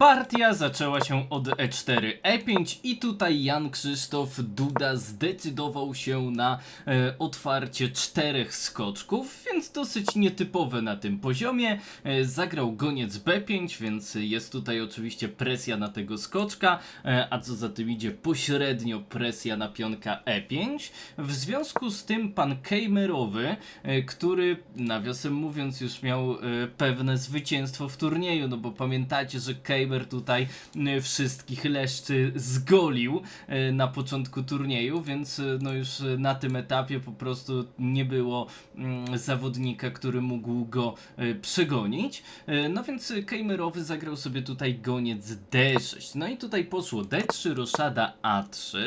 Partia zaczęła się od E E4, E5 i tutaj Jan Krzysztof Duda zdecydował się na e, otwarcie czterech skoczków, więc dosyć nietypowe na tym poziomie. E, zagrał goniec B5, więc jest tutaj oczywiście presja na tego skoczka, e, a co za tym idzie pośrednio presja na pionka E5. W związku z tym pan Kejmerowy, e, który nawiasem mówiąc już miał e, pewne zwycięstwo w turnieju, no bo pamiętacie, że Kejmer tutaj e, wszystkich leszczy zgolił e, na początku turnieju, więc e, no już e, na tym etapie po prostu nie było mm, zawodnika, który mógł go przegonić. No więc Kejmerowy zagrał sobie tutaj goniec D6. No i tutaj poszło D3, roszada A3,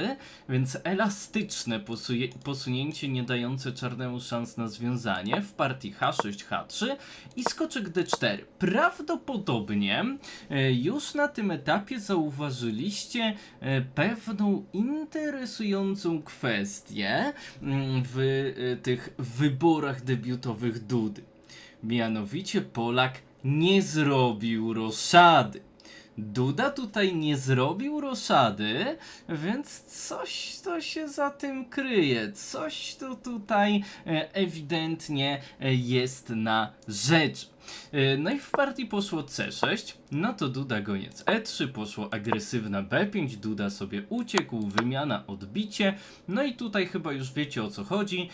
więc elastyczne posunięcie nie dające czarnemu szans na związanie w partii H6, H3 i skoczek D4. Prawdopodobnie e, już na tym etapie zauważyliście e, pewną interesującą kwestię mm, w e, tych wyborach debiutowych Dudy. Mianowicie Polak nie zrobił roszady. Duda tutaj nie zrobił roszady, więc coś to się za tym kryje. Coś to tutaj e, ewidentnie e, jest na rzecz. E, No i w partii poszło C6, no to Duda goniec E3, poszło agresywna B5, Duda sobie uciekł, wymiana, odbicie. No i tutaj chyba już wiecie o co chodzi,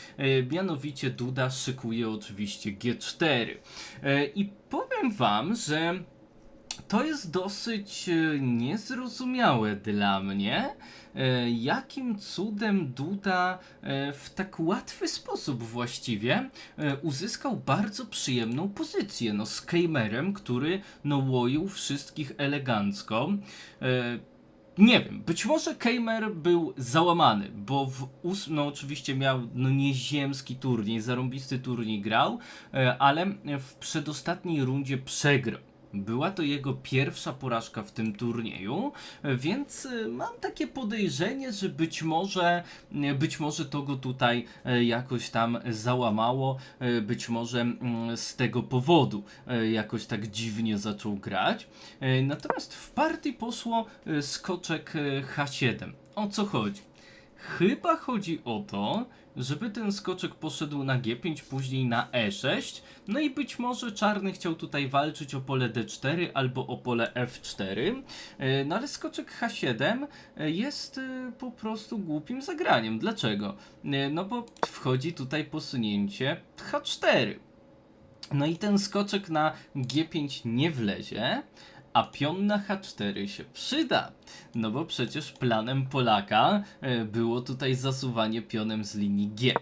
mianowicie Duda szykuje oczywiście G4. E, I powiem wam, że to jest dosyć e, niezrozumiałe dla mnie, e, jakim cudem Duda e, w tak łatwy sposób właściwie uzyskał bardzo przyjemną pozycję, no z Kejmerem, który no łoił wszystkich elegancko. Nie wiem, być może Kejmer był załamany, bo w ós- no oczywiście miał no nieziemski turniej, zarąbisty turniej grał, ale w przedostatniej rundzie przegrał. Była to jego pierwsza porażka w tym turnieju, więc e, mam takie podejrzenie, że być może, e, być może to go tutaj e, jakoś tam załamało, być może mm, z tego powodu jakoś tak dziwnie zaczął grać. Natomiast w partii poszło skoczek e, H7. O co chodzi? Chyba chodzi o to, żeby ten skoczek poszedł na G5, później na E6. No i być może czarny chciał tutaj walczyć o pole D4 albo o pole F4. E, No ale skoczek H7 e, jest e, po prostu głupim zagraniem. Dlaczego? No bo wchodzi tutaj posunięcie H4. No i ten skoczek na G5 nie wlezie, a pion na H4 się przyda. No bo przecież planem Polaka e, było tutaj zasuwanie pionem z linii G.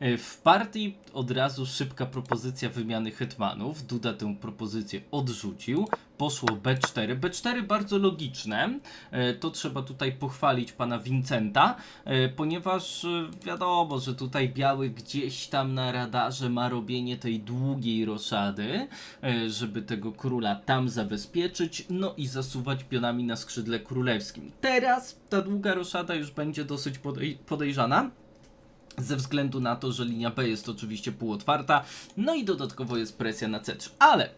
E, W partii od razu szybka propozycja wymiany hetmanów. Duda tę propozycję odrzucił. Poszło B4. B4 bardzo logiczne. E, To trzeba tutaj pochwalić pana Vincenta, e, ponieważ wiadomo, że tutaj biały gdzieś tam na radarze ma robienie tej długiej roszady, żeby tego króla tam zabezpieczyć, no i zasuwać pionami na skrzydle królewskim. Teraz ta długa roszada już będzie dosyć podej- podejrzana. Ze względu na to, że linia B jest oczywiście półotwarta, no i dodatkowo jest presja na C3, ale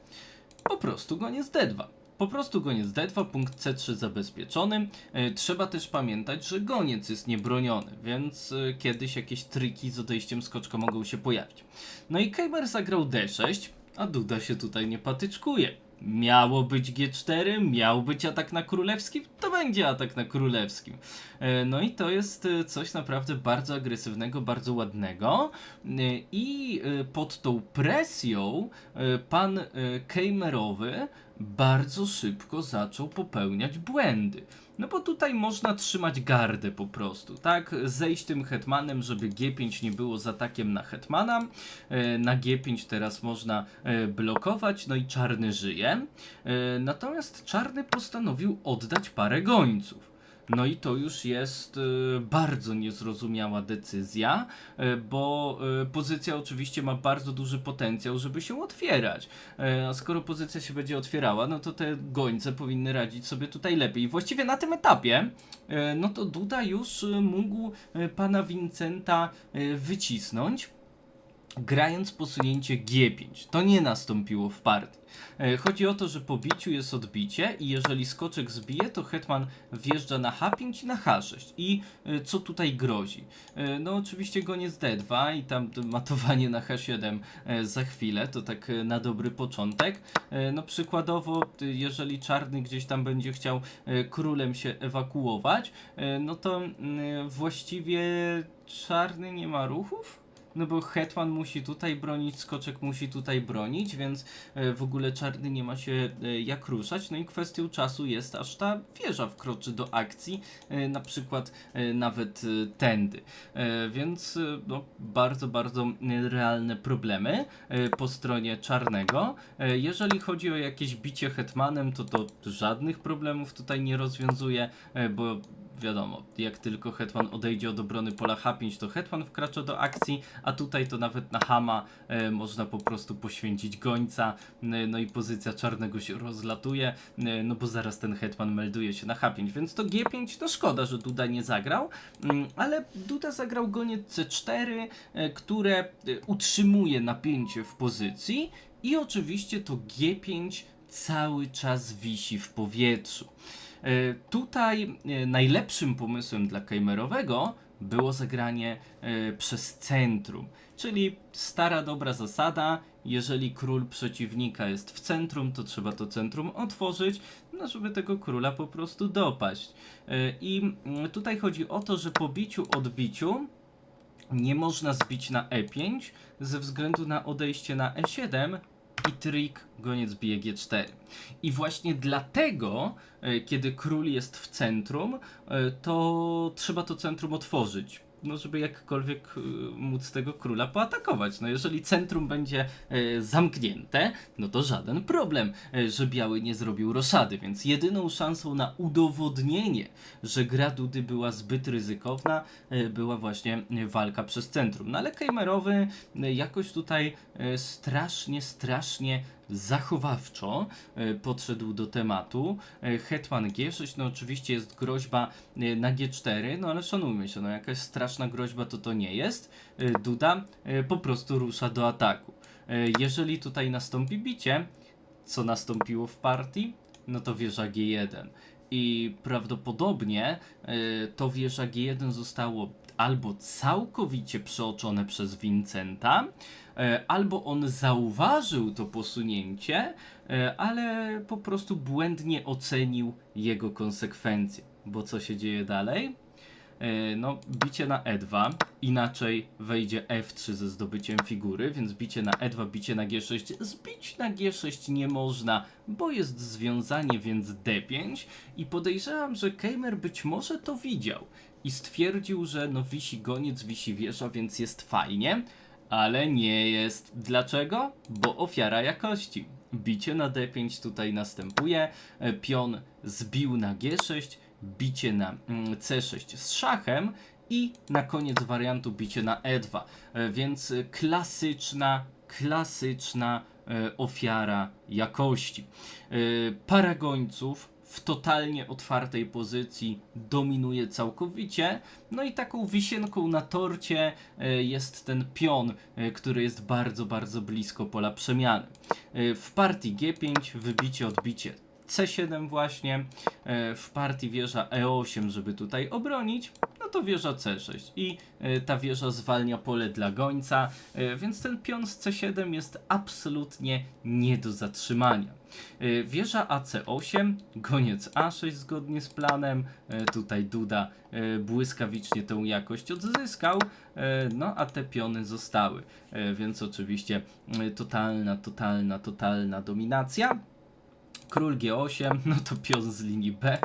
po prostu goniec D2. Po prostu goniec D2, punkt C3 zabezpieczony. E, trzeba też pamiętać, że goniec jest niebroniony, więc e, kiedyś jakieś triki z odejściem skoczka mogą się pojawić. No i Kejmer zagrał D6, a Duda się tutaj nie patyczkuje. Miało być G4, miał być atak na królewskim, to będzie atak na królewskim. E, No i to jest e, coś naprawdę bardzo agresywnego, bardzo ładnego. E, I pod tą presją pan Kejmerowy bardzo szybko zaczął popełniać błędy. No bo tutaj można trzymać gardę po prostu, tak? Zejść tym hetmanem, żeby G5 nie było z atakiem na hetmana. E, Na G5 teraz można e, blokować, no i czarny żyje. E, Natomiast czarny postanowił oddać parę gońców. No i to już jest e, bardzo niezrozumiała decyzja, e, bo e, pozycja oczywiście ma bardzo duży potencjał, żeby się otwierać. A skoro pozycja się będzie otwierała, no to te gońce powinny radzić sobie tutaj lepiej. Właściwie na tym etapie, no to Duda już mógł pana Vincenta wycisnąć. Grając posunięcie G5. To nie nastąpiło w partii. E, Chodzi o to, że po biciu jest odbicie i jeżeli skoczek zbije, to hetman wjeżdża na H5 i na H6. I e, co tutaj grozi? E, No oczywiście goniec D2 i tam to matowanie na H7 e, za chwilę, to tak na dobry początek. No przykładowo, jeżeli czarny gdzieś tam będzie chciał królem się ewakuować, no to mm, właściwie czarny nie ma ruchów? No bo hetman musi tutaj bronić, skoczek musi tutaj bronić, więc e, w ogóle czarny nie ma się e, jak ruszać. No i kwestią czasu jest, aż ta wieża wkroczy do akcji, e, na przykład nawet tędy. Więc no, bardzo, bardzo realne problemy po stronie czarnego. Jeżeli chodzi o jakieś bicie hetmanem, to to żadnych problemów tutaj nie rozwiązuje, bo wiadomo, jak tylko hetman odejdzie od obrony pola H5, to hetman wkracza do akcji, a tutaj to nawet na Hama e, można po prostu poświęcić gońca, e, no i pozycja czarnego się rozlatuje, e, no bo zaraz ten hetman melduje się na H5, więc to G5 to szkoda, że Duda nie zagrał, mm, ale Duda zagrał goniec C4, e, które e, utrzymuje napięcie w pozycji i oczywiście to G5 cały czas wisi w powietrzu. E, Tutaj e, najlepszym pomysłem dla Kejmerowego było zagranie e, przez centrum, czyli stara dobra zasada, jeżeli król przeciwnika jest w centrum, to trzeba to centrum otworzyć, no żeby tego króla po prostu dopaść. I mm, tutaj chodzi o to, że po biciu odbiciu nie można zbić na E5 ze względu na odejście na E7 i trik goniec bije G4. I właśnie dlatego, e, kiedy król jest w centrum, e, to trzeba to centrum otworzyć. No, żeby jakkolwiek e, móc tego króla poatakować. No, jeżeli centrum będzie zamknięte, no to żaden problem, że biały nie zrobił roszady. Więc jedyną szansą na udowodnienie, że gra Dudy była zbyt ryzykowna, była właśnie walka przez centrum. No ale Kejmerowy jakoś tutaj strasznie, strasznie zachowawczo e, podszedł do tematu. E, Hetman G6, no oczywiście jest groźba e, na G4, no ale szanujmy się, no jakaś straszna groźba to to nie jest. E, Duda e, po prostu rusza do ataku. E, Jeżeli tutaj nastąpi bicie, co nastąpiło w partii, no to wieża G1. I prawdopodobnie e, to wieża G1 zostało albo całkowicie przeoczone przez Vincenta, e, albo on zauważył to posunięcie, e, ale po prostu błędnie ocenił jego konsekwencje. Bo co się dzieje dalej? E, No, bicie na E2, inaczej wejdzie F3 ze zdobyciem figury, więc bicie na E2, bicie na G6. Zbić na G6 nie można, bo jest związanie, więc D5. I podejrzewam, że Kejmer być może to widział i stwierdził, że no wisi goniec, wisi wieża, więc jest fajnie, ale nie jest. Dlaczego? Bo ofiara jakości. Bicie na D5 tutaj następuje, e, pion zbił na G6, bicie na mm, C6 z szachem i na koniec wariantu bicie na E2. E, Więc e, klasyczna, klasyczna e, ofiara jakości. E, Para gońców w totalnie otwartej pozycji dominuje całkowicie. No i taką wisienką na torcie jest ten pion, który jest bardzo, bardzo blisko pola przemiany. W partii G5 wybicie, odbicie C7 właśnie, e, w partii wieża E8, żeby tutaj obronić, no to wieża C6 i e, ta wieża zwalnia pole dla gońca, e, więc ten pion z C7 jest absolutnie nie do zatrzymania. Wieża AC8, goniec A6 zgodnie z planem, tutaj Duda błyskawicznie tę jakość odzyskał, no a te piony zostały, więc oczywiście totalna, totalna, totalna dominacja. Król G8, no to pion z linii B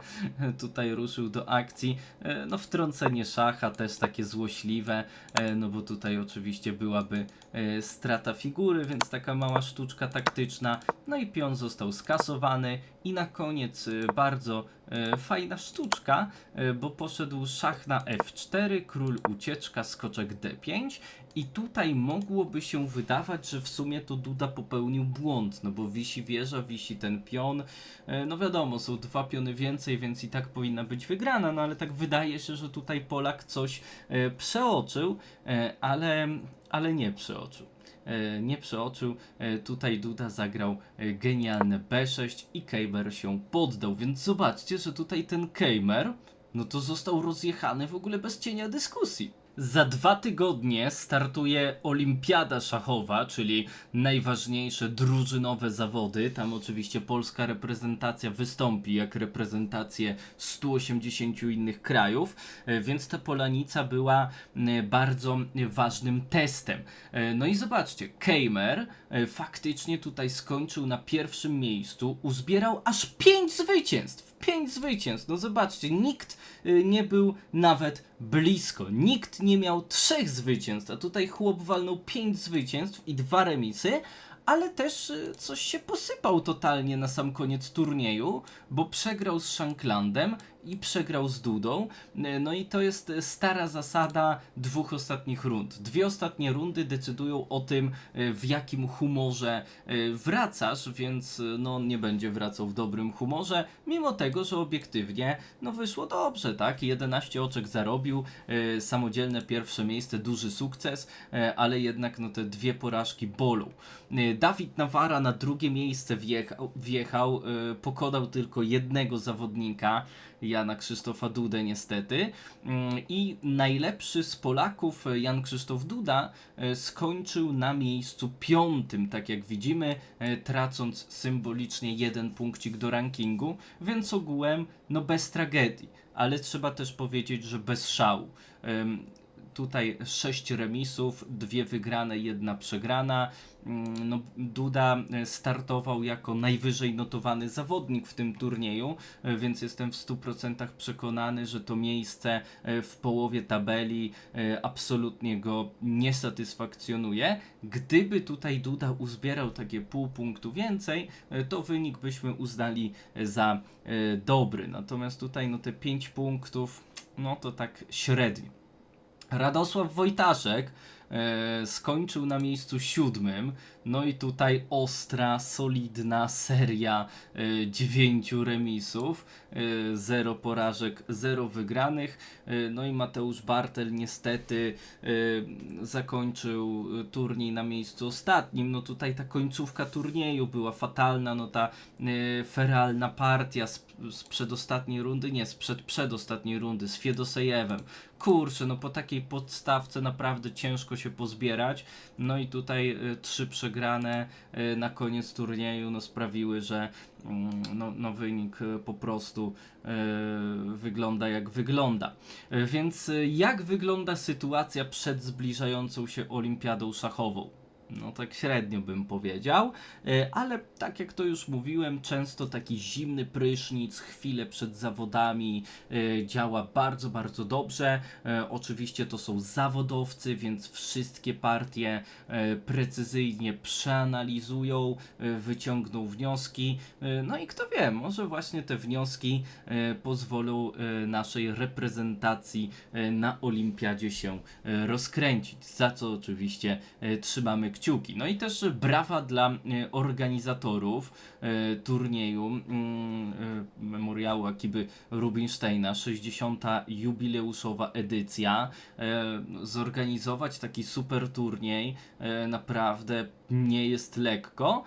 tutaj ruszył do akcji. E, No wtrącenie szacha też takie złośliwe, e, no bo tutaj oczywiście byłaby e, strata figury, więc taka mała sztuczka taktyczna. No i pion został skasowany i na koniec bardzo fajna sztuczka, e, bo poszedł szach na F4, król ucieczka, skoczek D5 i tutaj mogłoby się wydawać, że w sumie to Duda popełnił błąd, no bo wisi wieża, wisi ten pion. E, No wiadomo, są dwa piony więcej, więc i tak powinna być wygrana, no ale tak wydaje się, że tutaj Polak coś e, przeoczył, e, ale, ale nie przeoczył. E, nie przeoczył. E, tutaj Duda zagrał e, genialne B6 i Kejmer się poddał, więc zobaczcie, że tutaj ten Kejmer, no to został rozjechany w ogóle bez cienia dyskusji. Za dwa tygodnie startuje Olimpiada Szachowa, czyli najważniejsze drużynowe zawody. Tam oczywiście polska reprezentacja wystąpi jak reprezentacje 180 innych krajów, e, więc ta Polanica była m, bardzo ważnym testem. E, No i zobaczcie, Kejmer e, faktycznie tutaj skończył na pierwszym miejscu, uzbierał aż 5 zwycięstw. 5 zwycięstw. No zobaczcie, nikt y, nie był nawet blisko. Nikt nie miał trzech zwycięstw, a tutaj chłop walnął 5 zwycięstw i dwa remisy, ale też y, coś się posypał totalnie na sam koniec turnieju, bo przegrał z Shanklandem i przegrał z Dudą. Y, No i to jest stara zasada dwóch ostatnich rund. Dwie ostatnie rundy decydują o tym, y, w jakim humorze y, wracasz, więc no nie będzie wracał w dobrym humorze, mimo tego, że obiektywnie no wyszło dobrze, tak? 11 oczek zarobił, samodzielne pierwsze miejsce, duży sukces, ale jednak no te dwie porażki bolą. Dawid Nawara na drugie miejsce wjechał, wjechał pokonał tylko jednego zawodnika, Jana Krzysztofa Dudę niestety. Mm, I najlepszy z Polaków, e, Jan Krzysztof Duda, e, skończył na miejscu piątym, tak jak widzimy, e, tracąc symbolicznie jeden punkcik do rankingu, więc ogółem no bez tragedii, ale trzeba też powiedzieć, że bez szału. Tutaj sześć remisów, dwie wygrane, jedna przegrana. Mm, No, Duda e, startował jako najwyżej notowany zawodnik w tym turnieju, e, więc jestem w 100% przekonany, że to miejsce e, w połowie tabeli absolutnie go nie satysfakcjonuje. Gdyby tutaj Duda uzbierał takie pół punktu więcej, to wynik byśmy uznali za dobry. Natomiast tutaj no te 5 punktów, no to tak średnio. Radosław Wojtaszek e, skończył na miejscu siódmym. No i tutaj ostra, solidna seria e, dziewięciu remisów, e, zero porażek, zero wygranych. E, no i Mateusz Bartel niestety zakończył turniej na miejscu ostatnim. No tutaj ta końcówka turnieju była fatalna, no ta feralna partia z, z przedostatniej rundy, nie, z przed przedostatniej rundy z Fiedosejewem. Kurczę, no po takiej podstawce naprawdę ciężko się pozbierać. No i tutaj y, trzy przegrane y, na koniec turnieju no, sprawiły, że mm, no, no wynik y, po prostu y, wygląda jak wygląda. Więc jak wygląda sytuacja przed zbliżającą się olimpiadą szachową? No tak średnio bym powiedział, E, ale tak jak to już mówiłem, często taki zimny prysznic chwilę przed zawodami e, działa bardzo, bardzo dobrze. E, Oczywiście to są zawodowcy, więc wszystkie partie precyzyjnie przeanalizują, wyciągną wnioski. No i kto wie, może właśnie te wnioski pozwolą naszej reprezentacji na olimpiadzie się rozkręcić, za co oczywiście trzymamy kciuki. No i też brawa dla e, organizatorów e, turnieju mm, e, Memoriału Akiby Rubinsteina, 60. jubileuszowa edycja. Zorganizować taki super turniej naprawdę nie jest lekko.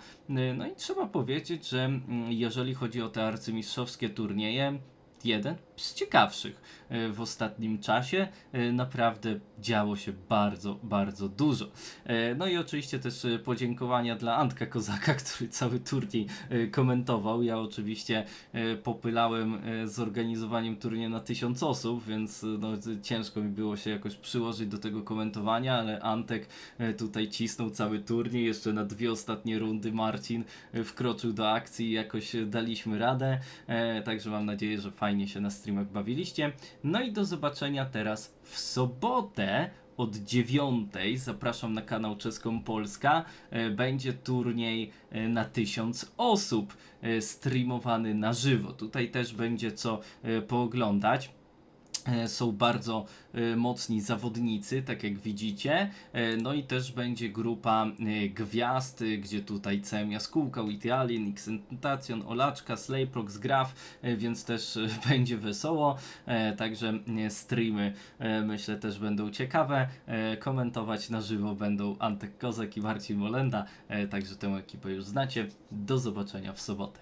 No i trzeba powiedzieć, że mm, jeżeli chodzi o te arcymistrzowskie turnieje, jeden z ciekawszych e, w ostatnim czasie. E, Naprawdę działo się bardzo, bardzo dużo. E, No i oczywiście też podziękowania dla Antka Kozaka, który cały turniej komentował. Ja oczywiście popylałem e, z organizowaniem turnieju na tysiąc osób, więc no, ciężko mi było się jakoś przyłożyć do tego komentowania, ale Antek tutaj cisnął cały turniej. Jeszcze na dwie ostatnie rundy Marcin wkroczył do akcji i jakoś daliśmy radę. Także mam nadzieję, że fajnie się na streamach bawiliście. No i do zobaczenia teraz w sobotę od dziewiątej. Zapraszam na kanał Czeską Polska. E, Będzie turniej e, na tysiąc osób e, streamowany na żywo. Tutaj też będzie co pooglądać. E, są bardzo e, mocni zawodnicy, tak jak widzicie. E, No i też będzie grupa gwiazd, gdzie tutaj CM Jaskółka, Witty Allen, Xentacion, Olaczka, Slayprox, Graf, więc też będzie wesoło. Także streamy myślę też będą ciekawe. Komentować na żywo będą Antek Kozak i Marcin Molenda, także tę ekipę już znacie. Do zobaczenia w sobotę.